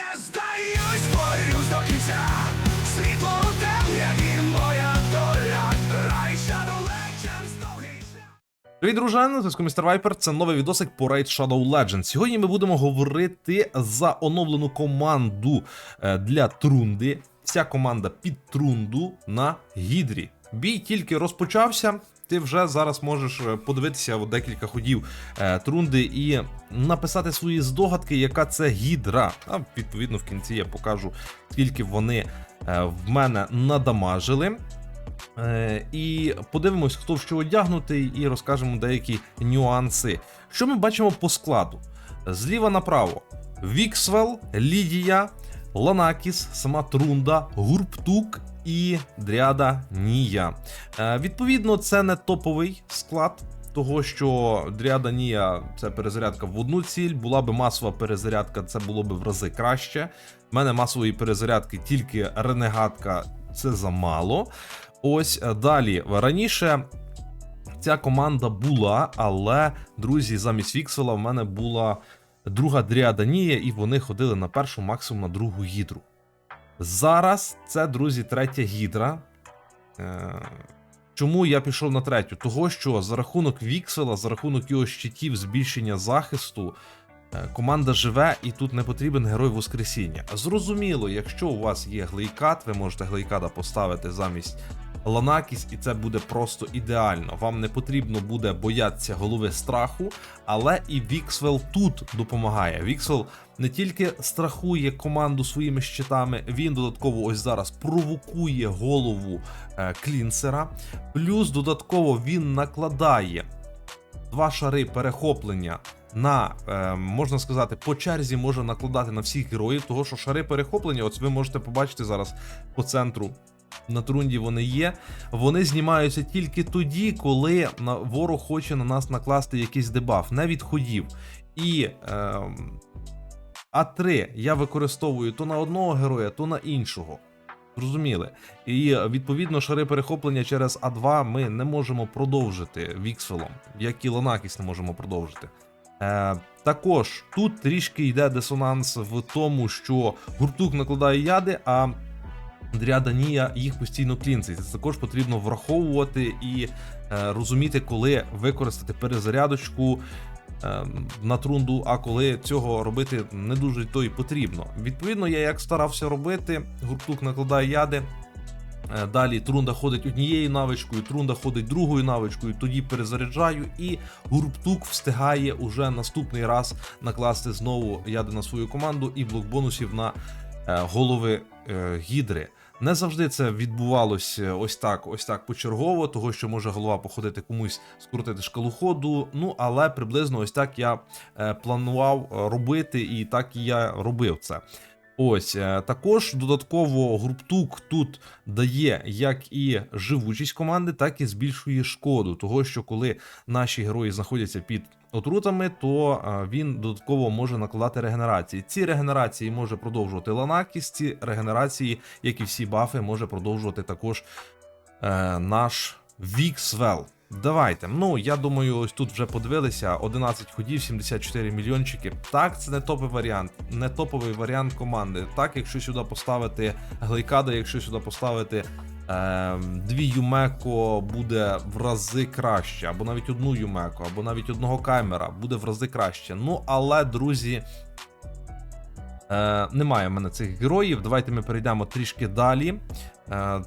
Не здаюсь, борюсь до кінця. Світло у темряві моя доля. Рай Shadow Legends довгий. Привіт, дружани, зв'язку Містер Вайпер. Це новий відосик по Raid Shadow Legends. Сьогодні ми будемо говорити за оновлену команду е, для Трунди. Вся команда під Трунду на Гідрі. Бій тільки розпочався. Ти вже зараз можеш е, подивитися в декілька ходів е, Трунди і написати свої здогадки, яка це гідра. А відповідно в кінці я покажу, скільки вони е, в мене надамажили. І подивимось, хто в що одягнутий, і розкажемо деякі нюанси. Що ми бачимо по складу? Зліва направо: Віксвел, Лідія, Ланакіс, сама Трунда, Гурптук і Дряда Нія. Е, відповідно, це не топовий склад. Того, що Дріада Нія це перезарядка в одну ціль, була би масова перезарядка, це було би в рази краще. У мене масової перезарядки тільки ренегатка, це замало. Ось е, далі. Раніше ця команда була, але друзі, замість Віксела в мене була друга Дріада Нія, і вони ходили на першу, максимум на другу гідру. Зараз це, друзі, третя гідра. Е, Чому я пішов на третю? Того, що за рахунок Віксела, за рахунок його щитів, збільшення захисту, е, команда живе і тут не потрібен герой Воскресіння. Зрозуміло, якщо у вас є глейкат, ви можете глейкада поставити замість Ланакіс, і це буде просто ідеально. Вам не потрібно буде боятися голови страху, але і Віксвел тут допомагає. Віксвел не тільки страхує команду своїми щитами, він додатково ось зараз провокує голову е, клінсера. Плюс додатково він накладає два шари перехоплення. На е, можна сказати, по черзі може накладати на всіх героїв, того що шари перехоплення, от ви можете побачити зараз по центру на трунді вони є. Вони знімаються тільки тоді, коли ворог хоче на нас накласти якийсь дебаф, не від ходів. І е, А3 я використовую то на одного героя, то на іншого. Зрозуміли. І відповідно шари перехоплення через А2 ми не можемо продовжити Віксфелом, як і Ланакіс не можемо продовжити. Е, також тут трішки йде дисонанс в тому, що гуртук накладає яди, а Дряда Нія їх постійно клінцить. Це також потрібно враховувати і е, розуміти, коли використати перезарядочку е, на трунду, а коли цього робити не дуже то й потрібно. Відповідно, я як старався робити, гуртук накладає яди. Е, Далі трунда ходить однією навичкою, трунда ходить другою навичкою, тоді перезаряджаю, і гурптук встигає уже наступний раз накласти знову яди на свою команду і блок бонусів на е, голови е, гідри. Не завжди це відбувалося ось так, ось так почергово, того що може голова походити комусь скрутити шкалу ходу. Ну але приблизно ось так я е, планував е, робити, і так я робив це. Ось е, також додатково гурптук тут дає як і живучість команди, так і збільшує шкоду. Того що коли наші герої знаходяться під отрутами, то е, він додатково може накладати регенерації. Ці регенерації може продовжувати Ланакіс, ці регенерації, як і всі бафи, може продовжувати також е, наш Віксвел. Давайте. Ну, я думаю, ось тут вже подивилися. 11 ходів, 74 мільйончики. Так, це не топовий варіант, не топовий варіант команди. Так, якщо сюди поставити глейкада, якщо сюди поставити дві Юмеко, буде в рази краще, або навіть одну Юмеко, або навіть одного камера, буде в рази краще. Ну, але, друзі. Е, немає в мене цих героїв. Давайте ми перейдемо трішки далі. Е,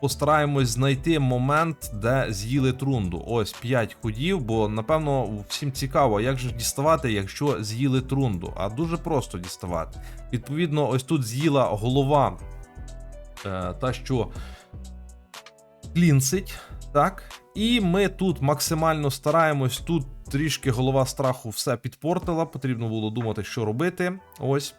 постараємось знайти момент, де з'їли трунду. Ось 5 ходів, бо напевно всім цікаво, як же діставати, якщо з'їли трунду. А дуже просто діставати. Відповідно, ось тут з'їла голова, е, та що клінцить, так. І ми тут максимально стараємось. Тут трішки голова страху все підпортила. Потрібно було думати, що робити. Ось.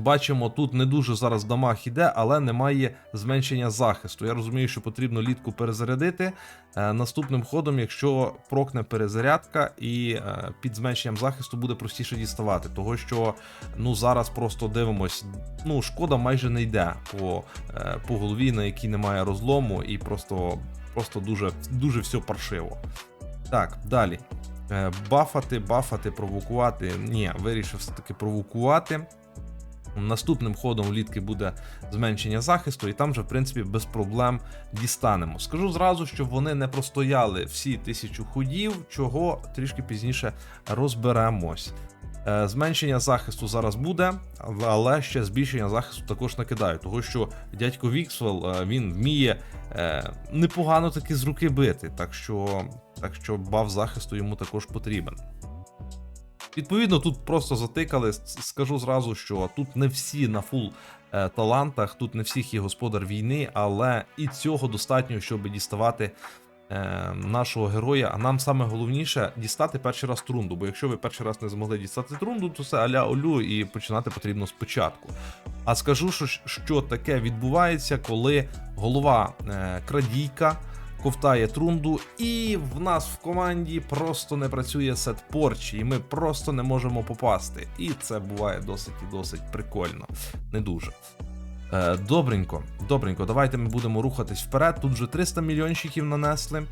Бачимо, тут не дуже зараз дамаг іде, але немає зменшення захисту. Я розумію, що потрібно літку перезарядити. Е, наступним ходом, якщо прокне перезарядка, і е, під зменшенням захисту буде простіше діставати. Того що ну зараз просто дивимось, ну шкода майже не йде по, е, по голові, на якій немає розлому, і просто, просто дуже, дуже все паршиво. Так, далі. Бафати, бафати, провокувати. Ні, вирішив все-таки провокувати. Наступним ходом влітки буде зменшення захисту, і там вже, в принципі, без проблем дістанемо. Скажу зразу, що вони не простояли всі тисячу ходів, чого трішки пізніше розберемось. Е, Зменшення захисту зараз буде, але- ще збільшення захисту також накидаю, того що дядько Віксвел е, він вміє е, непогано таки з руки бити, так що, так що баф захисту йому також потрібен. Відповідно, тут просто затикали. Скажу зразу, що тут не всі на фул е, талантах, тут не всіх є господар війни, але і цього достатньо, щоб діставати е, нашого героя. А нам саме головніше дістати перший раз трунду. Бо якщо ви перший раз не змогли дістати трунду, то це аля олю і починати потрібно спочатку. А скажу, що, що таке відбувається, коли голова е, крадійка ковтає трунду, і в нас в команді просто не працює сет порчі, і ми просто не можемо попасти. І це буває досить і досить прикольно. Не дуже. Е, добренько, добренько, давайте ми будемо рухатись вперед. Тут вже 300 мільйончиків нанесли.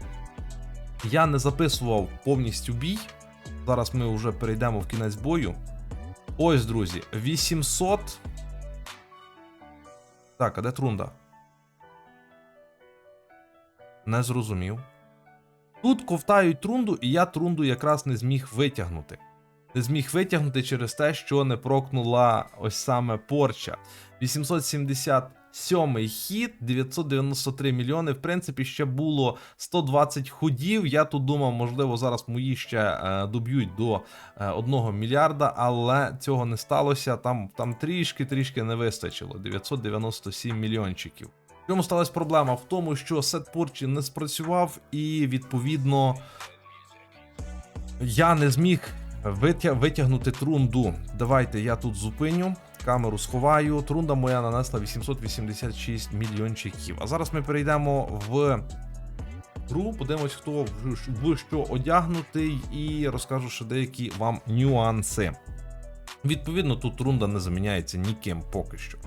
Я не записував повністю бій. Зараз ми вже перейдемо в кінець бою. Ось, друзі, 800. Так, а де трунда? Не зрозумів. Тут ковтають трунду, і я трунду якраз не зміг витягнути. Не зміг витягнути через те, що не прокнула ось саме порча. 877 хід, 993 мільйони. В принципі, ще було 120 ходів. Я тут думав, можливо, зараз мої ще е, доб'ють до е, 1 мільярда, але цього не сталося. Там, там трішки-трішки не вистачило. 997 мільйончиків. В чому сталася проблема? В тому, що сет порчі не спрацював, і відповідно я не зміг витя- витягнути трунду. Давайте я тут зупиню. Камеру сховаю. Трунда моя нанесла 886 мільйончиків. А зараз ми перейдемо в гру, подивимось, хто в що одягнутий, і розкажу ще деякі вам нюанси. Відповідно, тут трунда не заміняється ніким поки що.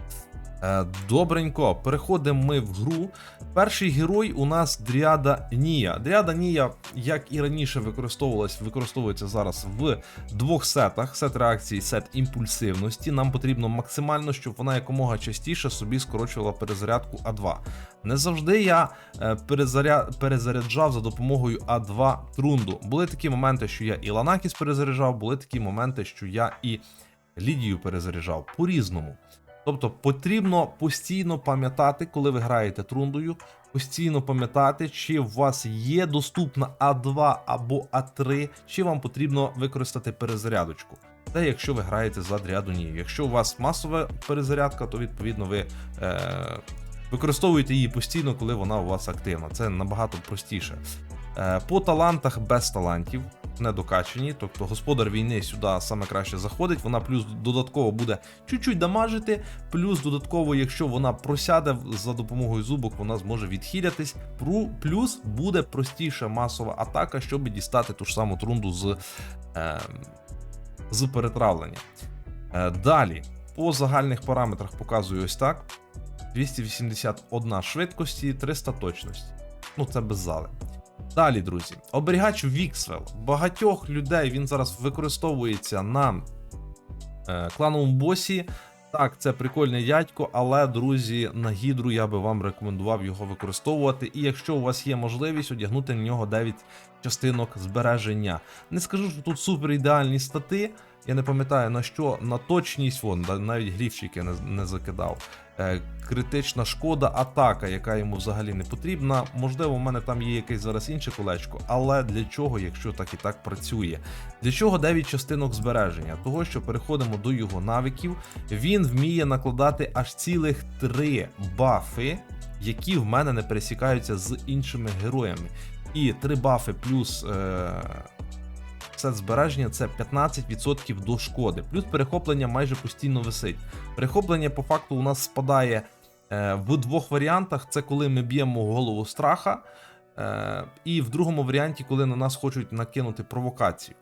Е, Добренько, переходимо ми в гру. Перший герой у нас Дріада Нія. Дріада Нія, як і раніше використовувалась, використовується зараз в двох сетах: сет реакції, сет імпульсивності. Нам потрібно максимально, щоб вона якомога частіше собі скорочувала перезарядку А2. Не завжди я е, перезаря... перезаряджав за допомогою А2 трунду. Були такі моменти, що я і Ланакіс перезаряджав, були такі моменти, що я і Лідію перезаряджав по-різному. Тобто потрібно постійно пам'ятати, коли ви граєте трундою, постійно пам'ятати, чи у вас є доступна А2 або А3, чи вам потрібно використати перезарядочку. Це якщо ви граєте за дряду ні. Якщо у вас масова перезарядка, то відповідно ви е, використовуєте її постійно, коли вона у вас активна. Це набагато простіше. Е, по талантах без талантів не докачені, тобто господар війни сюди саме краще заходить. Вона плюс додатково буде чуть-чуть дамажити, плюс додатково, якщо вона просяде за допомогою зубок, вона зможе відхилятись. Плюс буде простіша масова атака, щоб дістати ту ж саму трунду з, е, з перетравлення. Е, далі, по загальних параметрах показую ось так: 281 швидкості, 300 точності. Ну, це без зали. Далі, друзі, оберігач Віксвел. Багатьох людей він зараз використовується на е, клановому босі. Так, це прикольний дядько, але, друзі, на гідру я би вам рекомендував його використовувати. І якщо у вас є можливість, одягнути на нього 9 частинок збереження. Не скажу, що тут супер ідеальні стати. Я не пам'ятаю на що, на точність, вон, навіть гліфчики не, не закидав. Е, критична шкода, атака, яка йому взагалі не потрібна. Можливо, в мене там є якесь зараз інше колечко, але для чого, якщо так і так працює? Для чого 9 частинок збереження? Того, що переходимо до його навиків, він вміє накладати аж цілих 3 бафи, які в мене не пересікаються з іншими героями. І 3 бафи плюс. Е- Сет збереження це 15% до шкоди, плюс перехоплення майже постійно висить. Перехоплення по факту у нас спадає е, в двох варіантах: це коли ми б'ємо голову страха, е, і в другому варіанті, коли на нас хочуть накинути провокацію.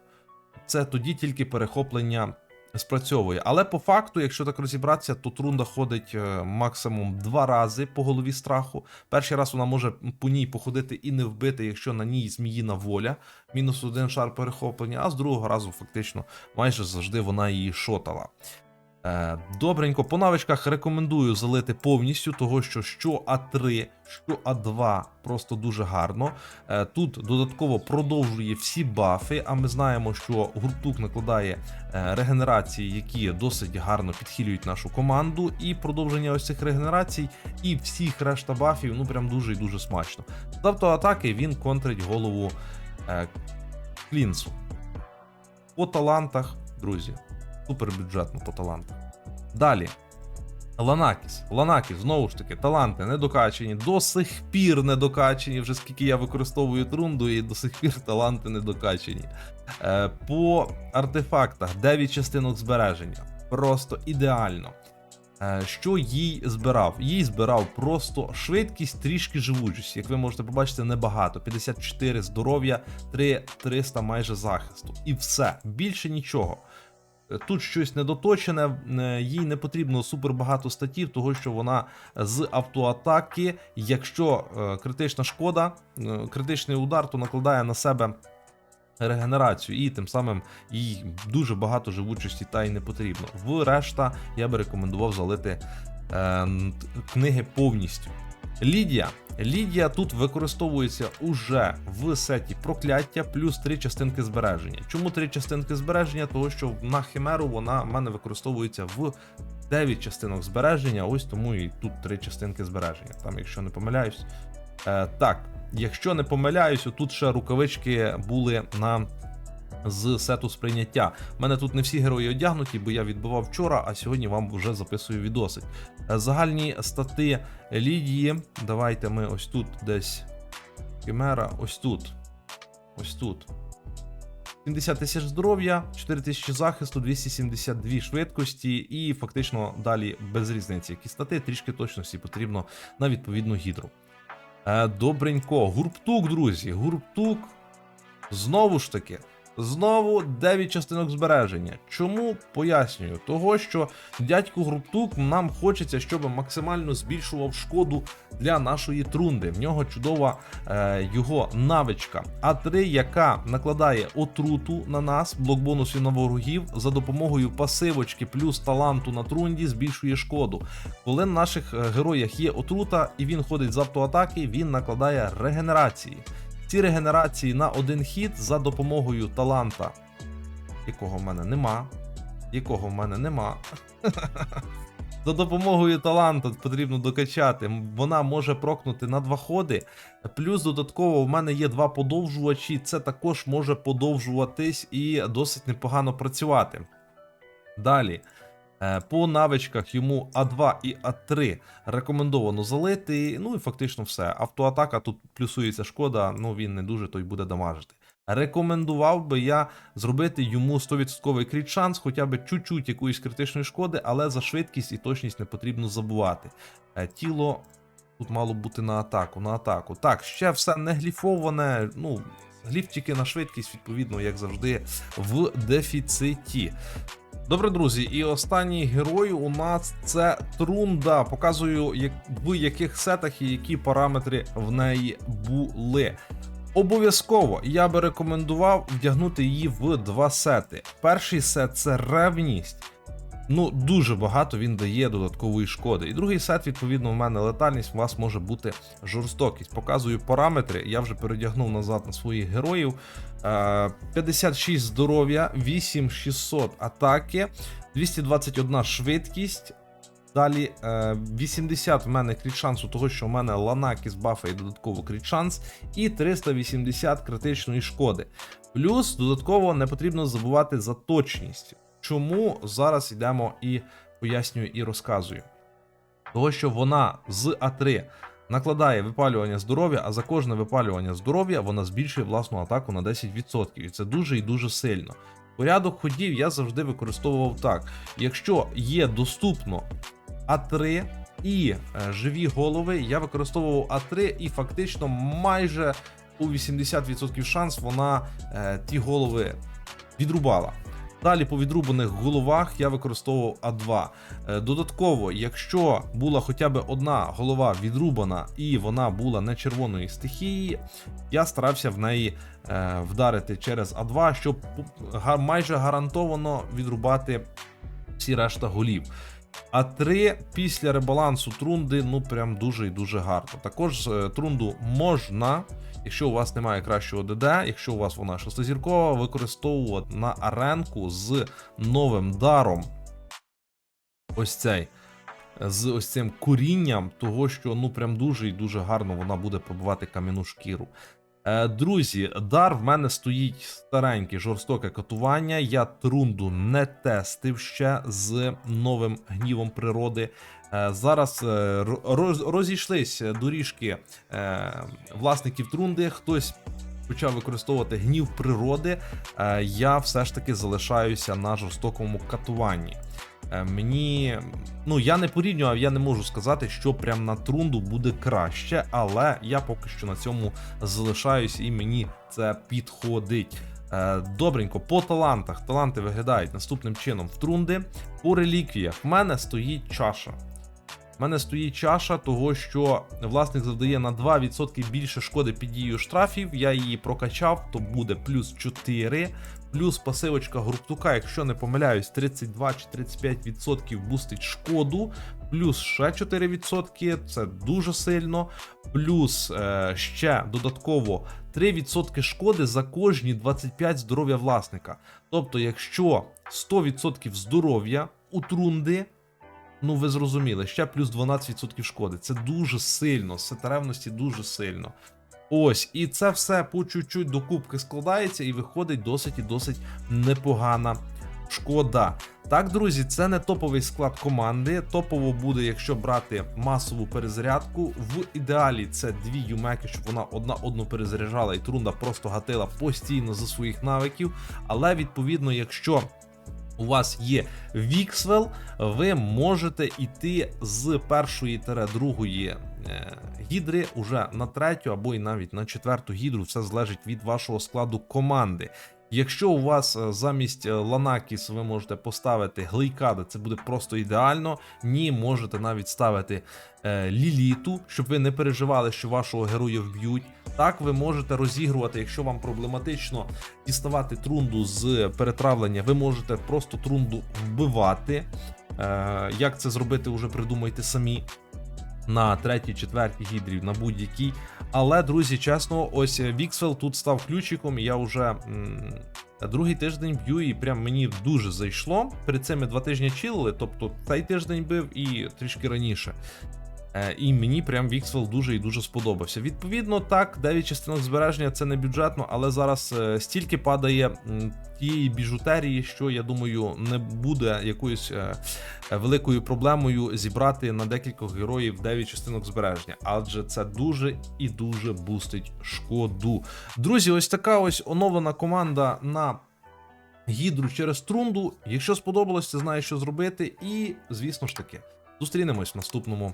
Це тоді тільки перехоплення спрацьовує. Але по факту, якщо так розібратися, то трунда ходить е, максимум два рази по голові страху. Перший раз вона може по ній походити і не вбити, якщо на ній зміїна воля, мінус один шар перехоплення, а з другого разу фактично майже завжди вона її шотала. Е, Добренько, по навичках рекомендую залити повністю, того що що А3, що А2 просто дуже гарно. Е, Тут додатково продовжує всі бафи, а ми знаємо, що гуртук накладає е, регенерації, які досить гарно підхилюють нашу команду, і продовження ось цих регенерацій і всіх решта бафів, ну прям дуже і дуже смачно. З автоатаки він контрить голову Клінсу. По талантах, друзі, супер бюджетно по талантах. Далі. Ланакіс. Ланакіс, знову ж таки, таланти недокачені, до сих пір недокачені, вже скільки я використовую трунду, і до сих пір таланти недокачені. Е, по артефактах 9 частинок збереження. Просто ідеально. Е, Що їй збирав? Їй збирав просто швидкість, трішки живучість. Як ви можете побачити, небагато. 54 здоров'я, 3 300 майже захисту. І все. Більше нічого. Тут щось недоточене, е, їй не потрібно супер багато статів, того що вона з автоатаки, якщо е, критична шкода, е, критичний удар, то накладає на себе регенерацію, і тим самим їй дуже багато живучості та й не потрібно. В решта я би рекомендував залити книги повністю. Лідія. Лідія тут використовується уже в сеті прокляття плюс три частинки збереження. Чому три частинки збереження? Тому що на химеру вона в мене використовується в 9 частинок збереження. Ось тому і тут три частинки збереження. Там, якщо не помиляюсь. Е, так, якщо не помиляюсь, тут ще рукавички були на. З сету сприйняття. У мене тут не всі герої одягнуті, бо я відбивав вчора, а сьогодні вам вже записую відоси. Е, Загальні стати Лідії. Давайте ми ось тут десь. Химера, ось тут. Ось тут. 70 тисяч здоров'я, 4 тисячі захисту, 272 швидкості, і фактично далі без різниці. Які стати, трішки точності потрібно на відповідну гідру. Е, добренько. Гурптук, друзі. Гурптук. Знову ж таки. Знову 9 частинок збереження. Чому пояснюю? Того, що дядьку Груптук нам хочеться, щоб максимально збільшував шкоду для нашої трунди. В нього чудова е, його навичка А3, яка накладає отруту на нас, блок бонусів на ворогів за допомогою пасивочки плюс таланту на трунді збільшує шкоду. Коли на наших е, героях є отрута і він ходить з автоатаки, він накладає регенерації. Ці регенерації на один хід за допомогою таланта, якого в мене нема. Якого в мене нема. За допомогою таланту потрібно докачати. Вона може прокнути на два ходи. Плюс додатково в мене є два подовжувачі. Це також може подовжуватись і досить непогано працювати. Далі. Е, По навичках йому А2 і А3 рекомендовано залити. Ну і фактично все. Автоатака тут плюсується шкода, ну він не дуже той буде дамажити. Рекомендував би я зробити йому 100% кріт шанс, хоча б чуть-чуть якоїсь критичної шкоди, але за швидкість і точність не потрібно забувати. Е, Тіло тут мало бути на атаку, на атаку. Так, ще все не гліфоване. Ну, гліф тільки на швидкість, відповідно, як завжди, в дефіциті. Добре, друзі, і останній герой у нас це Трунда. Показую, як, в яких сетах і які параметри в неї були. Обов'язково я би рекомендував вдягнути її в два сети. Перший сет це ревність. Ну, дуже багато він дає додаткової шкоди. І другий сет, відповідно, в мене летальність, у вас може бути жорстокість. Показую параметри. Я вже передягнув назад на своїх героїв. Е, 56 здоров'я, 8600 атаки, 221 швидкість. Далі е, 80 в мене кріт шансу, того що в мене ланакіс бафає додатково кріт шанс, і 380 критичної шкоди. Плюс додатково не потрібно забувати за точність. Чому зараз йдемо і пояснюю і розказую. Того, що вона з А3 накладає випалювання здоров'я, а за кожне випалювання здоров'я вона збільшує власну атаку на 10%. І це дуже і дуже сильно. Порядок ходів я завжди використовував так: якщо є доступно А3 і е, живі голови, я використовував А3 і фактично майже у 80% шанс вона е, ті голови відрубала. Далі по відрубаних головах я використовував А2. Е, Додатково, якщо була хоча б одна голова відрубана і вона була не червоної стихії, я старався в неї е, вдарити через А2, щоб майже гарантовано відрубати всі решта голів. А 3 після ребалансу трунди, ну прям дуже і дуже гарно. Також е, трунду можна, якщо у вас немає кращого ДД, якщо у вас вона шестизіркова, використовувати на аренку з новим даром. Ось цей. З ось цим курінням, того, що ну прям дуже і дуже гарно вона буде пробивати кам'яну шкіру. Е, Друзі, дар в мене стоїть старенький жорстоке катування. Я трунду не тестив ще з новим гнівом природи. Е, Зараз е, ро- роз- розійшлись доріжки е, власників трунди. Хтось почав використовувати гнів природи. Я все ж таки залишаюся на жорстокому катуванні. Мені ну я не порівнював, я не можу сказати, що прям на трунду буде краще, але я поки що на цьому залишаюсь і мені це підходить. Добренько, по талантах. Таланти виглядають наступним чином в трунди. По реліквіях в мене стоїть чаша. В мене стоїть чаша того, що власник завдає на 2% більше шкоди під дією штрафів. Я її прокачав, то буде плюс 4. Плюс пасивочка гуртука, якщо не помиляюсь, 32 чи 35% бустить шкоду, плюс ще 4%, це дуже сильно. Плюс е, ще додатково 3% шкоди за кожні 25 здоров'я власника. Тобто, якщо 100% здоров'я у трунди, ну ви зрозуміли, ще плюс 12% шкоди. Це дуже сильно, з сетаревності дуже сильно. Ось, і це все по чуть-чуть до кубки складається і виходить досить і досить непогана шкода. Так, друзі, це не топовий склад команди. Топово буде, якщо брати масову перезарядку. В ідеалі це дві юмеки, щоб вона одна одну перезаряджала, і трунда просто гатила постійно за своїх навиків. Але відповідно, якщо у вас є Віксвел, ви можете йти з першої та другої е, гідри уже на третю або і навіть на четверту гідру. Все залежить від вашого складу команди. Якщо у вас е, замість е, Ланакіс ви можете поставити Глейкада, це буде просто ідеально. Ні, можете навіть ставити е, Ліліту, щоб ви не переживали, що вашого героя вб'ють. Так ви можете розігрувати, якщо вам проблематично діставати трунду з перетравлення, ви можете просто трунду вбивати. Е, як це зробити, вже придумайте самі. На третій, четвертій гідрі, на будь-якій. Але, друзі, чесно, ось Віксвел тут став ключиком, я вже м, другий тиждень б'ю, і прям мені дуже зайшло. Перед цими два тижні чилили, тобто цей тиждень бив і трішки раніше. Е, І мені прям Віксвел дуже і дуже сподобався. Відповідно, так, 9 частинок збереження це не бюджетно, але зараз е, стільки падає тієї біжутерії, що я думаю, не буде якоюсь е, великою проблемою зібрати на декількох героїв 9 частинок збереження, адже це дуже і дуже бустить шкоду. Друзі, ось така ось оновлена команда на. Гідру через трунду. Якщо сподобалось, ти знаєш, що зробити. І, звісно ж таки, зустрінемось в наступному